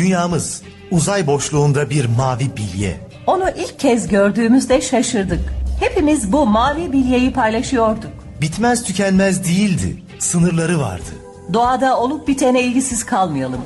Dünyamız uzay boşluğunda bir mavi bilye. Onu ilk kez gördüğümüzde şaşırdık. Hepimiz bu mavi bilyeyi paylaşıyorduk. Bitmez tükenmez değildi. Sınırları vardı. Doğada olup bitene ilgisiz kalmayalım.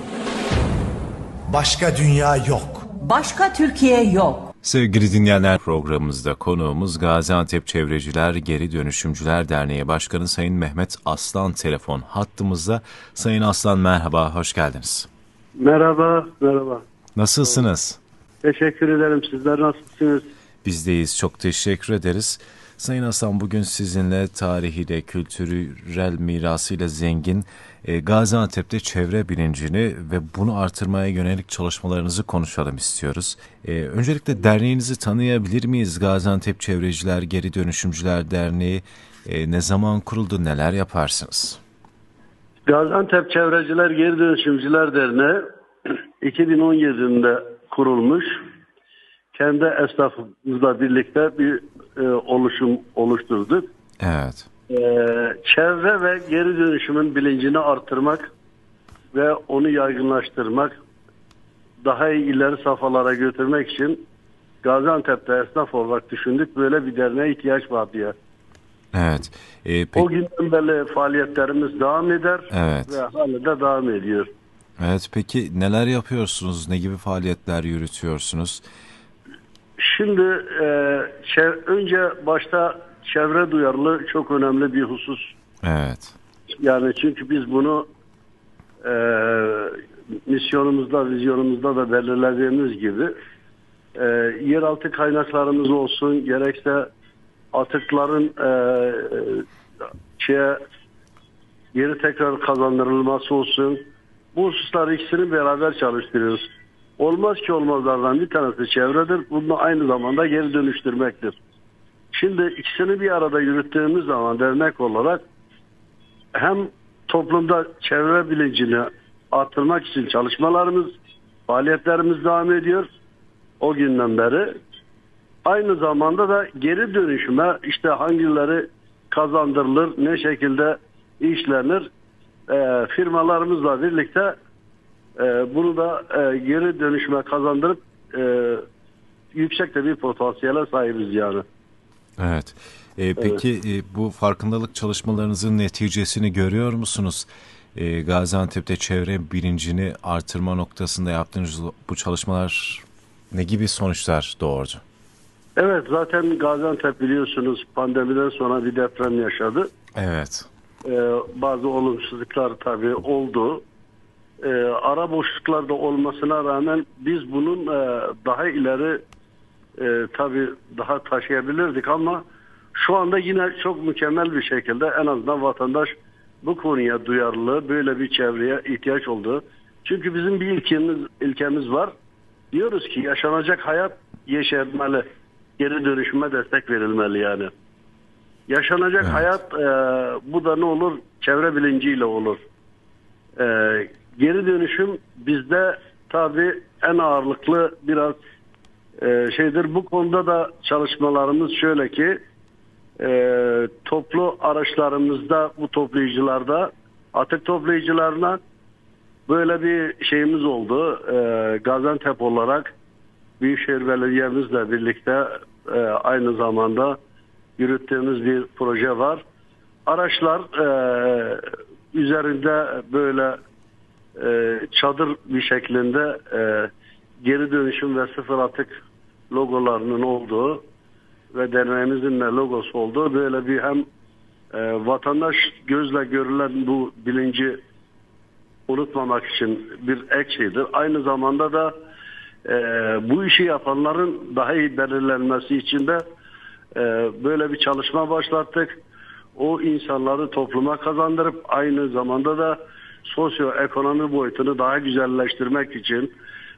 Başka dünya yok. Başka Türkiye yok. Sevgili dinleyenler programımızda konuğumuz Gaziantep Çevreciler Geri Dönüşümcüler Derneği Başkanı Sayın Mehmet Aslan telefon hattımızda. Sayın Aslan merhaba, hoş geldiniz. Merhaba, merhaba. Nasılsınız? Teşekkür ederim. Sizler nasılsınız? Bizdeyiz, çok teşekkür ederiz. Sayın Aslan bugün sizinle tarihiyle, kültürel mirasıyla zengin e, Gaziantep'te çevre bilincini ve bunu artırmaya yönelik çalışmalarınızı konuşalım istiyoruz. E, öncelikle derneğinizi tanıyabilir miyiz? Gaziantep Çevreciler Geri Dönüşümcüler Derneği e, ne zaman kuruldu, neler yaparsınız? Gaziantep Çevreciler Geri Dönüşümcüler Derneği 2017 yılında kurulmuş. Kendi esnafımızla birlikte bir e, oluşum oluşturduk. Evet. E, çevre ve geri dönüşümün bilincini artırmak ve onu yaygınlaştırmak, daha iyi ileri safhalara götürmek için Gaziantep'te esnaf olarak düşündük. Böyle bir derneğe ihtiyaç var diye. Evet. E, O peki, günden beri faaliyetlerimiz devam eder Evet. ve hala da devam ediyor. Evet. Peki neler yapıyorsunuz? Ne gibi faaliyetler yürütüyorsunuz? Şimdi e, önce başta çevre duyarlılığı çok önemli bir husus. Evet. Yani çünkü biz bunu e, misyonumuzda, vizyonumuzda da belirlediğimiz gibi e, yeraltı kaynaklarımız olsun, gerekse atıkların e, e, şeye, geri tekrar kazandırılması olsun. Bu hususlar ikisini beraber çalıştırıyoruz. Olmaz ki olmazlardan bir tanesi çevredir. Bunu aynı zamanda geri dönüştürmektir. Şimdi ikisini bir arada yürüttüğümüz zaman dernek olarak hem toplumda çevre bilincini artırmak için çalışmalarımız, faaliyetlerimiz devam ediyor o günden beri. Aynı zamanda da geri dönüşüme işte hangileri kazandırılır, ne şekilde işlenir e, firmalarımızla birlikte e, bunu da e, geri dönüşüme kazandırıp e, yüksek de bir potansiyele sahibiz yani. Evet. E, peki e, bu farkındalık çalışmalarınızın neticesini görüyor musunuz? E, Gaziantep'te çevre bilincini artırma noktasında yaptığınız bu çalışmalar ne gibi sonuçlar doğurdu? Evet zaten Gaziantep biliyorsunuz pandemiden sonra bir deprem yaşadı. Evet. Ee, bazı olumsuzluklar tabii oldu. Ee, ara boşluklarda olmasına rağmen biz bunun e, daha ileri e, tabii daha taşıyabilirdik ama şu anda yine çok mükemmel bir şekilde en azından vatandaş bu konuya duyarlı, böyle bir çevreye ihtiyaç oldu. Çünkü bizim bir ilkemiz, ilkemiz var. Diyoruz ki yaşanacak hayat yeşermeli. Geri dönüşüme destek verilmeli yani. Yaşanacak Evet. hayat e, bu da ne olur? Çevre bilinciyle olur. E, geri dönüşüm bizde tabii en ağırlıklı biraz e, şeydir. Bu konuda da çalışmalarımız şöyle ki e, toplu araçlarımızda bu toplayıcılarda atık toplayıcılarına böyle bir şeyimiz oldu. E, Gaziantep olarak Büyükşehir Belediye'mizle birlikte e, aynı zamanda yürüttüğümüz bir proje var. Araçlar e, üzerinde böyle e, çadır bir şeklinde e, geri dönüşüm ve sıfır atık logolarının olduğu ve derneğimizin de logosu olduğu böyle bir hem e, vatandaş gözle görülen bu bilinci unutmamak için bir ek şeydir. Aynı zamanda da e, bu işi yapanların daha iyi belirlenmesi için de e, böyle bir çalışma başlattık. O insanları topluma kazandırıp aynı zamanda da sosyoekonomi boyutunu daha güzelleştirmek için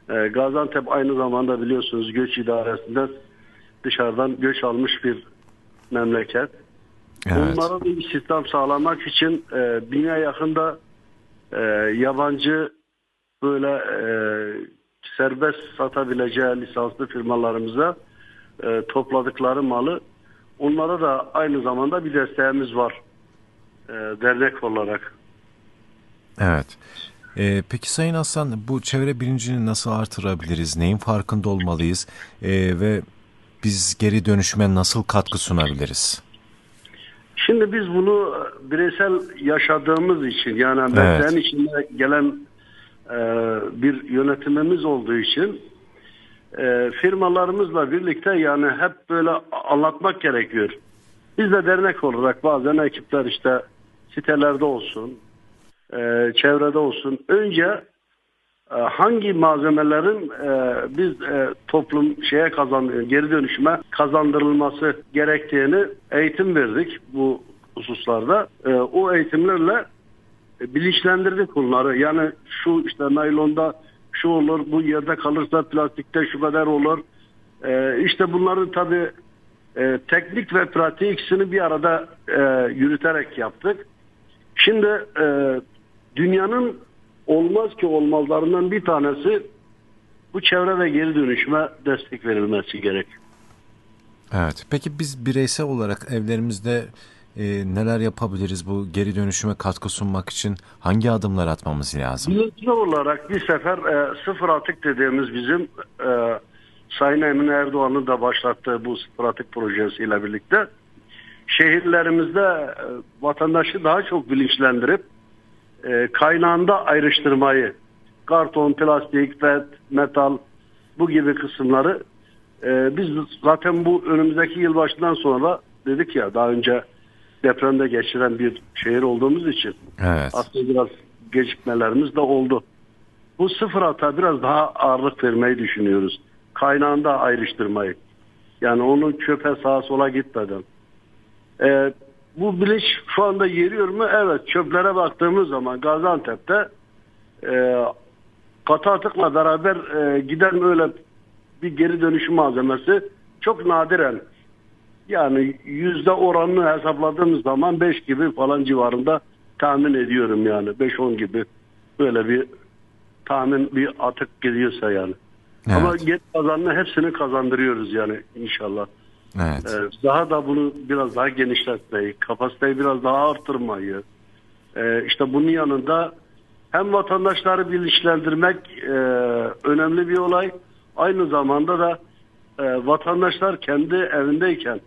e, Gaziantep aynı zamanda biliyorsunuz göç idaresinde dışarıdan göç almış bir memleket. Evet. Onlara bir istihdam sağlamak için e, bine yakında e, yabancı böyle e, serbest satabileceği lisanslı firmalarımıza e, topladıkları malı onlara da aynı zamanda bir desteğimiz var e, dernek olarak. Evet. Ee, peki Sayın Aslan bu çevre bilincini nasıl artırabiliriz? Neyin farkında olmalıyız? Ee, ve biz geri dönüşüme nasıl katkı sunabiliriz? Şimdi biz bunu bireysel yaşadığımız için yani mesleğin içinde gelen e, bir yönetimimiz olduğu için e, firmalarımızla birlikte yani hep böyle anlatmak gerekiyor. Biz de dernek olarak bazen ekipler işte sitelerde olsun, e, çevrede olsun. Önce e, hangi malzemelerin e, biz e, toplum şeye kazan geri dönüşüme kazandırılması gerektiğini eğitim verdik bu hususlarda. E, o eğitimlerle bilinçlendirdik bunları. Yani şu işte naylonda şu olur, bu yerde kalırsa plastikte şu kadar olur. E, işte bunları tabii e, teknik ve pratik ikisini bir arada e, yürüterek yaptık. Şimdi e, dünyanın olmaz ki olmazlarından bir tanesi bu çevre ve geri dönüşüme destek verilmesi gerek. Evet. Peki biz bireysel olarak evlerimizde e, neler yapabiliriz bu geri dönüşüme katkı sunmak için hangi adımlar atmamız lazım? Bilinçli olarak bir sefer e, sıfır atık dediğimiz bizim e, Sayın Emine Erdoğan'ın da başlattığı bu sıfır atık projesiyle birlikte şehirlerimizde e, vatandaşı daha çok bilinçlendirip e, kaynağında ayrıştırmayı karton, plastik, pet, metal bu gibi kısımları e, biz zaten bu önümüzdeki yılbaşından sonra dedik ya daha önce depremde geçiren bir şehir olduğumuz için Evet. aslında biraz gecikmelerimiz de oldu. Bu sıfır hata biraz daha ağırlık vermeyi düşünüyoruz. Kaynağında ayrıştırmayı. Yani onun çöpe sağa sola gitmeden. Ee, bu bilinç şu anda yeriyor mu? Evet. Çöplere baktığımız zaman Gaziantep'te e, katı atıkla beraber e, giden öyle bir geri dönüşüm malzemesi çok nadiren yani yüzde oranını hesapladığımız zaman 5 gibi falan civarında tahmin ediyorum yani 5-10 gibi böyle bir tahmin bir atık gidiyorsa yani. Ama Evet. geri kazanını hepsini kazandırıyoruz yani inşallah. Evet. Ee, daha da bunu biraz daha genişletmeyi, kapasiteyi biraz daha arttırmayı, e, işte bunun yanında hem vatandaşları bilinçlendirmek e, önemli bir olay, aynı zamanda da e, vatandaşlar kendi evindeyken,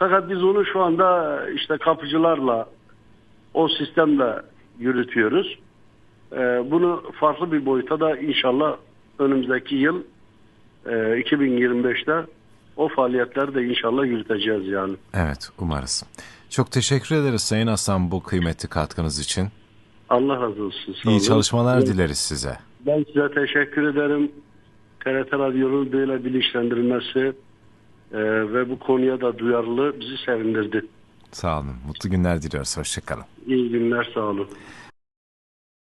fakat biz onu şu anda işte kapıcılarla, o sistemle yürütüyoruz. E, bunu farklı bir boyuta da inşallah önümüzdeki yıl e, 2025'te o faaliyetleri de inşallah yürüteceğiz yani. Evet, umarız. Çok teşekkür ederiz Sayın Aslan bu kıymetli katkınız için. Allah razı olsun. Sağ İyi olun. çalışmalar Ben- dileriz size. Ben size teşekkür ederim. TRT Radyo'nun böyle bilinçlendirmesi e, ve bu konuya da duyarlılığı bizi sevindirdi. Sağ olun. Mutlu günler diliyoruz. Hoşçakalın. İyi günler sağ olun.